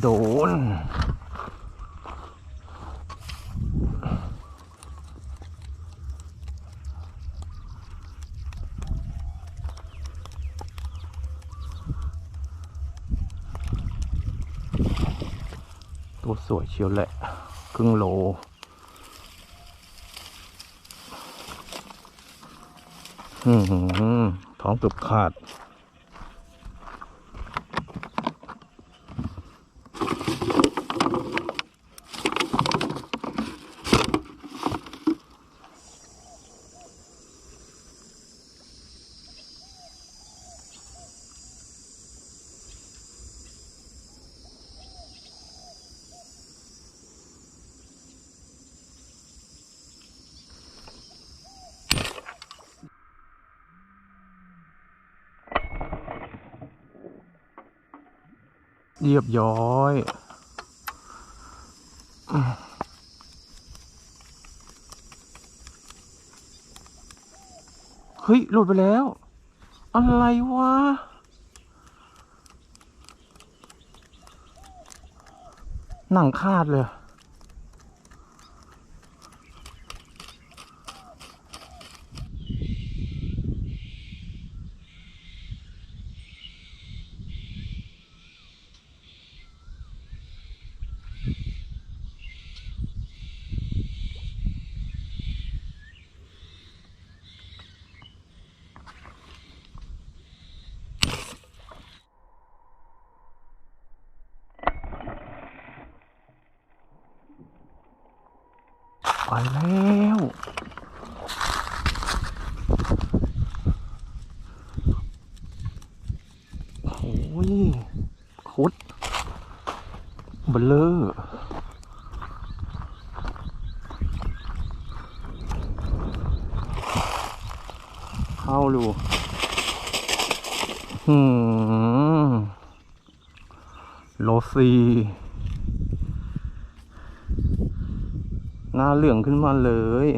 โดน ตัวสวยเชียวแหละ ครึ่งโลหือท้องเกือบขาด เรียบย้อยเฮ้ยหลุดไปแล้ว อะไรวะ หนังขาดเลย ไปแล้ว โอ้ยคุดเบลเลอร์เข้าดูหืมโลซี หน้าเหลืองขึ้นมาเลย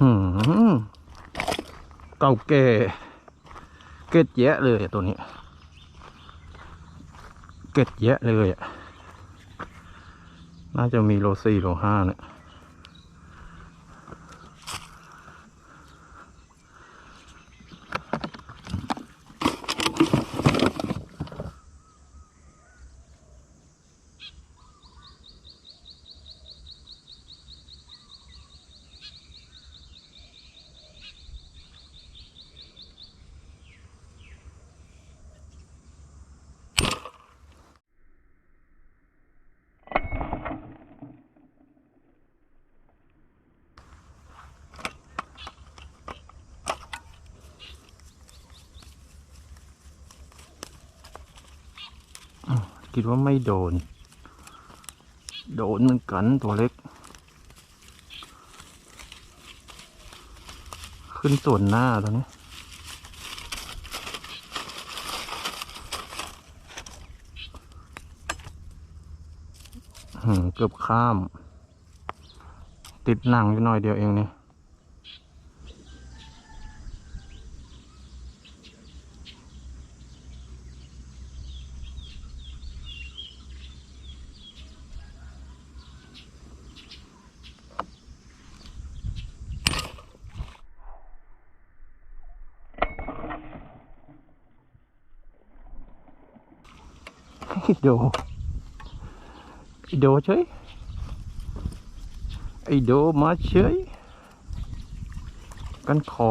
หือเก่าแก่เก็ดแยะเลยตัวนี้ เก็ดแยะเลยอะน่าจะมีโลสี่โลห้าเนี่ย คิดว่าไม่โดน โดนเหมือนกันตัวเล็ก ขึ้นส่วนหน้าตัวนี้เกือบข้าม ติดหนังอยู่หน่อยเดียวเองนี่ โดไอ้โดเฉยไอ้โดมาเฉยกันคอ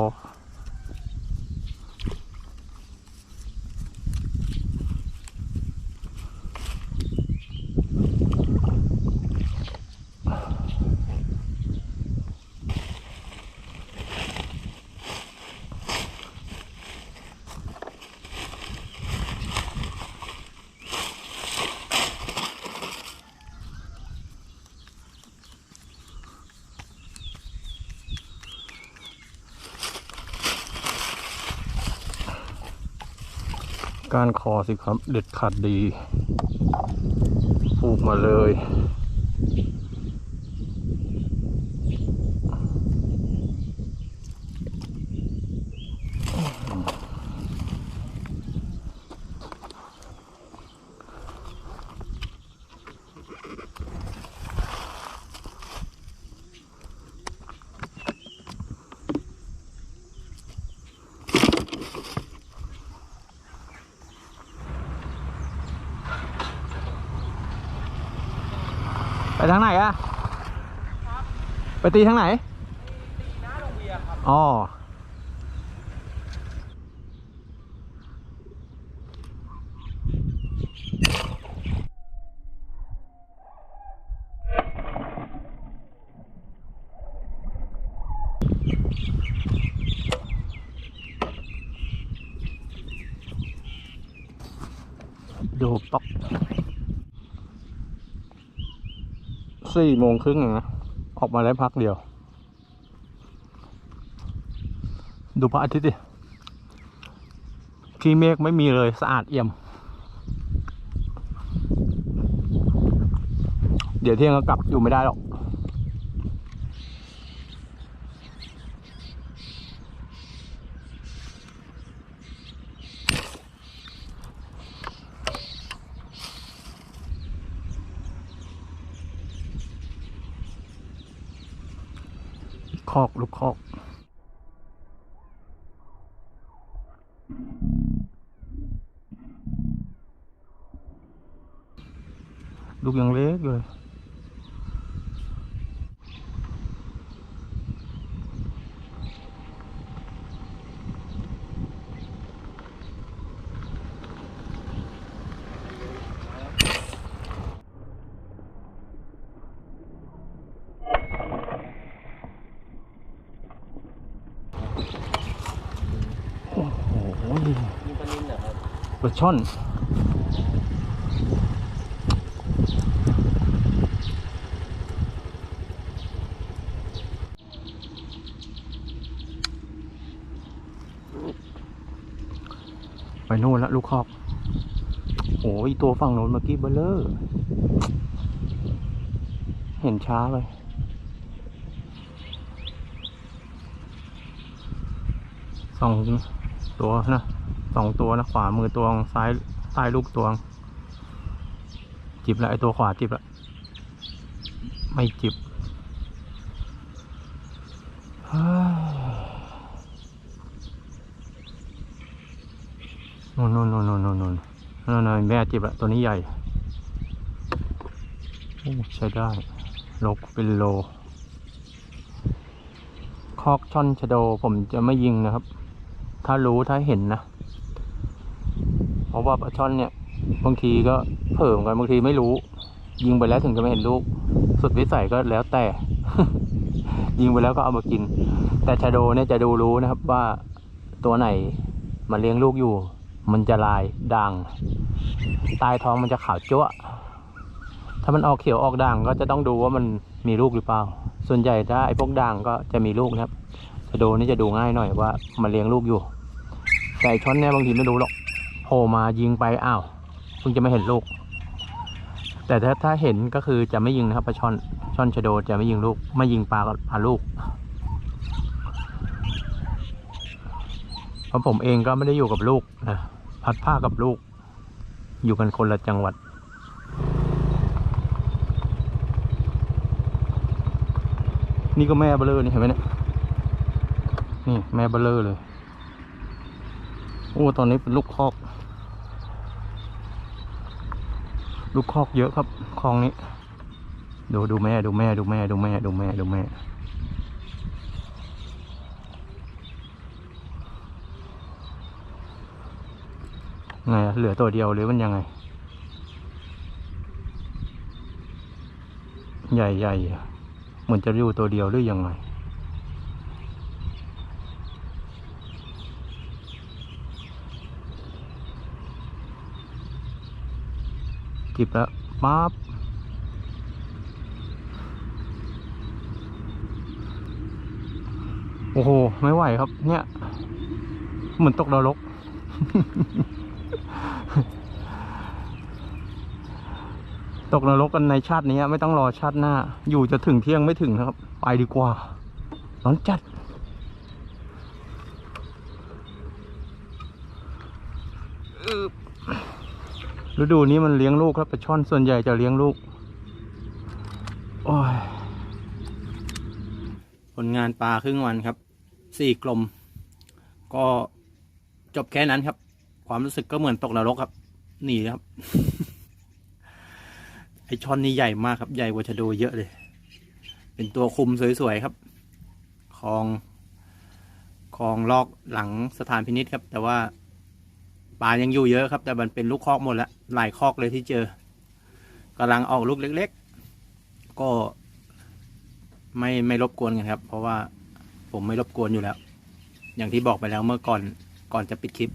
การคอสิครับ เด็ดขาดดีผูกมาเลย ทางไหนอะไปตีทางไหนอ๋อดูป๊อก สี่โมงครึ่งเองนะ ออกมาได้พักเดียว ดูพระอาทิตย์ดิที่เมฆไม่มีเลยสะอาดเอี่ยม เดี๋ยวเที่ยงก็กลับอยู่ไม่ได้หรอก คอกลูกคอก ลูกยังเล็กเลย ปลานินเหรอครับปลาช่อนไปนู่นละลูกคอกโอ้ยตัวฝั่งโน้นเมื่อกี้เบลเลอร์ เห็นช้าไปสอง ตัวนะสองตัวนะขวามือตัวซ้ายใต้ลูกตัวจิบแล้วไอตัวขวาจิบล้วไม่จิบนู่นนู่นนู่นนู่นนู่นนู่นนู่นนู่นแม่จิบล้วตัวนี้ใหญ่โอ้ใช้ได้ลกเป็นโล คอกช่อนชะโดผมจะไม่ยิงนะครับ ถ้ารู้ถ้าเห็นนะเพราะว่าปลาช่อนเนี่ย บางทีก็เผลอเหมือนกันบางทีไม่รู้ ยิงไปแล้วถึงจะไม่เห็นลูก สุดวิสัยก็แล้วแต่ ยิงไปแล้วก็เอามากิน แต่ชะโดเนี่ยจะดูรู้นะครับว่าตัวไหนมันเลี้ยงลูกอยู่ มันจะลายด่างตายท้องมันจะขาวจั๊วถ้ามันออกเขียวออกด่างก็จะต้องดูว่ามันมีลูกหรือเปล่า ส่วนใหญ่ถ้าไอ้พวกด่างก็จะมีลูกนะครับ ชะโดนี่จะดูง่ายหน่อยว่ามันเลี้ยงลูกอยู่ แต่ช้อนเนี่ยบางทีไม่รู้หรอกโผล่มายิงไปอ้าวเพิ่งจะไม่เห็นลูก แต่ถ้าถ้าเห็นก็คือจะไม่ยิงนะครับปลาช่อนช่อนชะโดจะไม่ยิงลูกไม่ยิงปลาปลาลูกเพราะผมเองก็ไม่ได้อยู่กับลูกนะพัดผ้ากับลูก อยู่กันคนละจังหวัดนี่ก็แม่เบลอนี่เห็นไหมเนี่ย นี่แม่เบลเลอร์เลย โอ้ตอนนี้เป็นลูกคอก ลูกคอกเยอะครับคลองนี้ ดูดูแม่ดูแม่ดูแม่ดูแม่ดูแม่ดูแม่ ไงอะเหลือตัวเดียวหรือมันยังไง ใหญ่ใหญ่เหมือนจะอยู่ตัวเดียวหรือยังไง จิบแล้วปั๊บโอ้โห ไม่ไหวครับ เนี่ย เหมือนตกนรก ตกนรกกันในชาตินี้ไม่ต้องรอชาติหน้า อยู่จะถึงเที่ยงไม่ถึงนะครับ ไปดีกว่า ร้อนจัด ฤดูนี้มันเลี้ยงลูกครับปลาช่อนส่วนใหญ่จะเลี้ยงลูก โอ้ย ผลงานปลาครึ่งวันครับ สี่กลม ก็จบแค่นั้นครับ ความรู้สึกก็เหมือนตกนรกครับ หนีครับ ไอช่อนนี่ใหญ่มากครับ ใหญ่กว่าชะโดเยอะเลย เป็นตัวคุมสวยๆครับ คลอง คลองลอกหลังสถานพินิษครับ แต่ว่า ปลายังอยู่เยอะครับ แต่มันเป็นลูกคอกหมดแล้วหลายคอกเลยที่เจอกำลังออกลูกเล็ก ๆ ก็ไม่ไม่รบกวนกันครับ เพราะว่าผมไม่รบกวนอยู่แล้ว อย่างที่บอกไปแล้วเมื่อก่อนก่อนจะปิดคลิป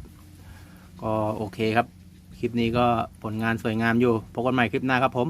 ก็โอเคครับ คลิปนี้ก็ผลงานสวยงามอยู่พบกันใหม่คลิปหน้าครับผม